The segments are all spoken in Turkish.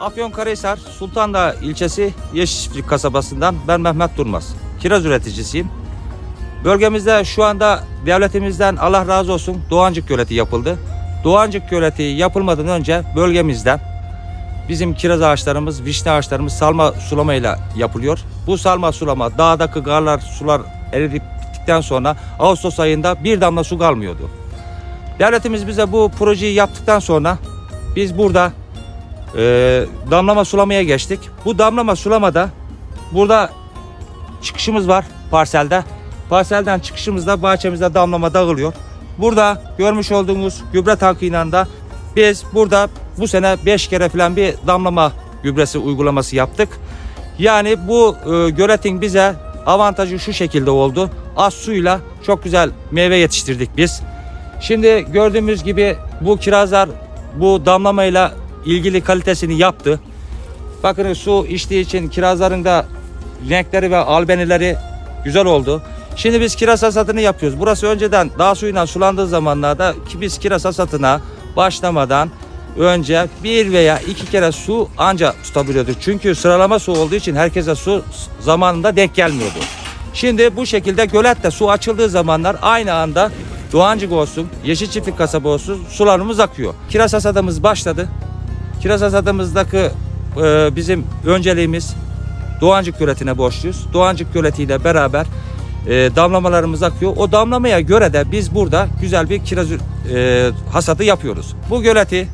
Afyonkarahisar Sultandağ ilçesi Yeşilçiftlik kasabasından ben Mehmet Durmaz. Kiraz üreticisiyim. Bölgemizde şu anda devletimizden Allah razı olsun Doğancık Göleti yapıldı. Doğancık Göleti yapılmadan önce bölgemizde bizim kiraz ağaçlarımız, vişne ağaçlarımız salma sulamayla yapılıyor. Bu salma sulama dağdaki karlar, sular eriyip bittikten sonra Ağustos ayında bir damla su kalmıyordu. Devletimiz bize bu projeyi yaptıktan sonra biz burada e, damlama sulamaya geçtik. Bu damlama sulamada burada çıkışımız var parselde. Parselden çıkışımızda bahçemizde damlama dağılıyor. Burada görmüş olduğunuz gübre tankıyla da biz burada bu sene 5 kere falan bir damlama gübresi uygulaması yaptık. Yani bu e, göletin bize avantajı şu şekilde oldu. Az suyla çok güzel meyve yetiştirdik biz. Şimdi gördüğümüz gibi bu kirazlar bu damlamayla ilgili kalitesini yaptı. Bakın su içtiği için kirazların da renkleri ve albenileri güzel oldu. Şimdi biz kiraz hasatını yapıyoruz. Burası önceden dağ suyuyla sulandığı zamanlarda ki biz kiraz hasatına başlamadan önce bir veya iki kere su anca tutabiliyorduk. Çünkü sıralama su olduğu için herkese su zamanında denk gelmiyordu. Şimdi bu şekilde gölette su açıldığı zamanlar aynı anda Doğancık olsun, Yeşil Çiftlik kasaba olsun sularımız akıyor. Kiraz hasadımız başladı. Kiraz hasadımızdaki e, bizim önceliğimiz Doğancık göletine borçluyuz. Doğancık göletiyle beraber e, damlamalarımız akıyor. O damlamaya göre de biz burada güzel bir kiraz e, hasadı yapıyoruz. Bu göleti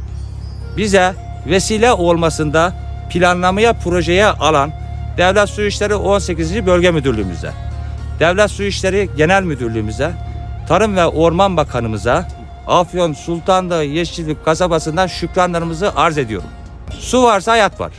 bize vesile olmasında planlamaya projeye alan Devlet Su İşleri 18. Bölge Müdürlüğümüze, Devlet Su İşleri Genel Müdürlüğümüze, Tarım ve Orman Bakanımıza, Afyon Sultanlı Yeşillik kasabasından şükranlarımızı arz ediyorum. Su varsa hayat var.